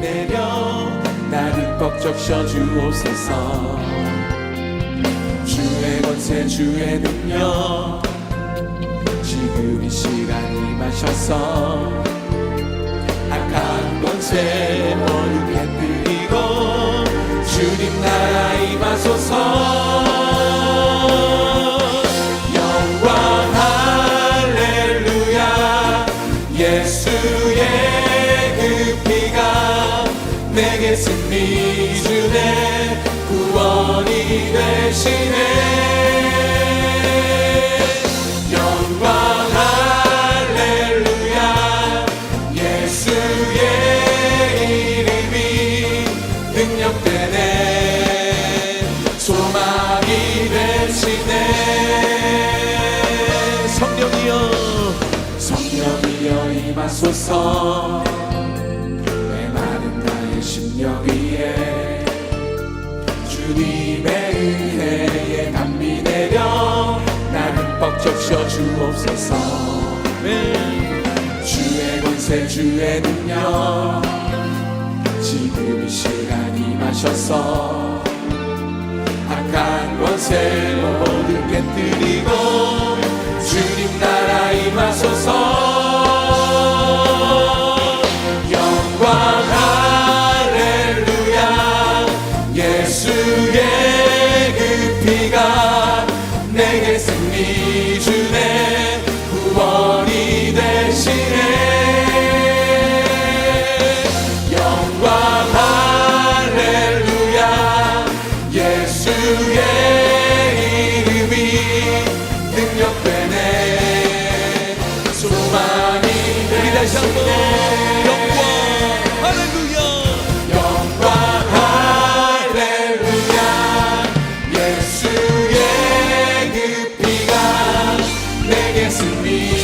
내려 나를 꽉 적셔 주옵소서 주의 권세 주의 능력 지금 이 시간 임하셔서 악한 권세 모두 깨뜨리고 주님 나라 임하소서 성령이여 임하소서. 메마른 나의 심령 위에 주님의 은혜에 담비 내려 나는 뻑 적셔 주옵소서. 주의 권세 주의 능력 지금 이 시간 임하셔서 악한 권세 모두 깨뜨리고 내게 내게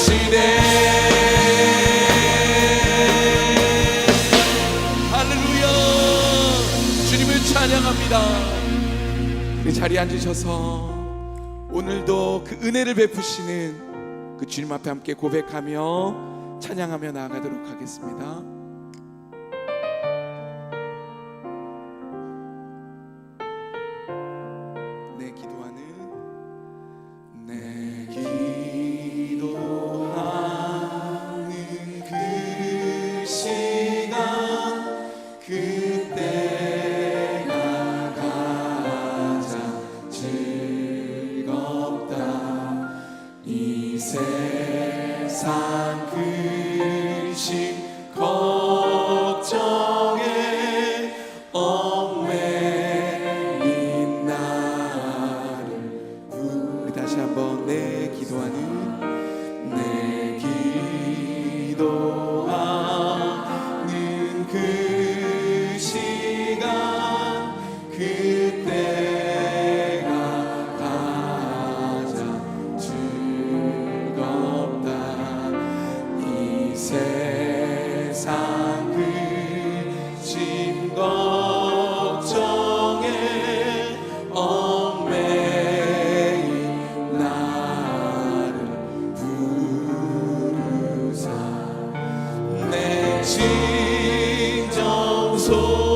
시네 할렐루야. 주님을 찬양합니다. 그 자리에 앉으셔서 오늘도 그 은혜를 베푸시는 그 주님 앞에 함께 고백하며 찬양하며 나아가도록 하겠습니다 다시 한번 내 기도하는 진정 소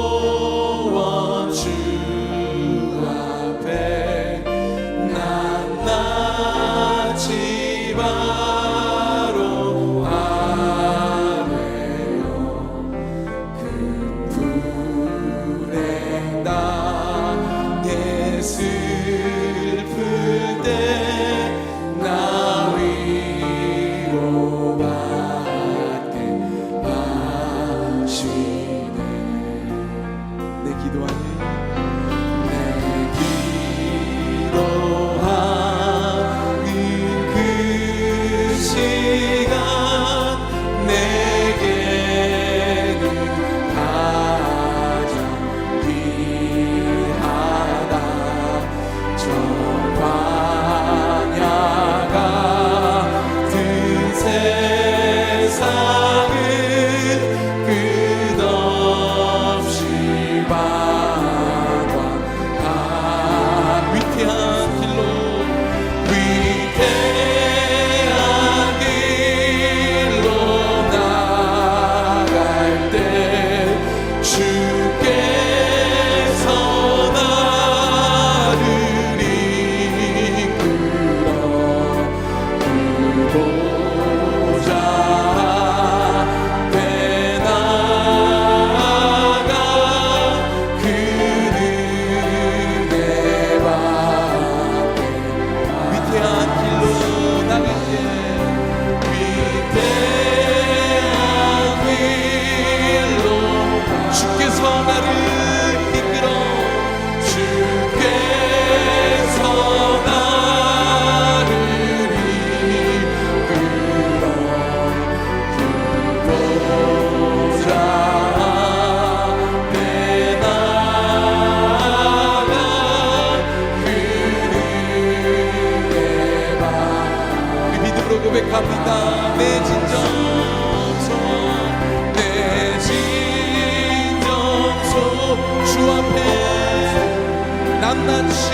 not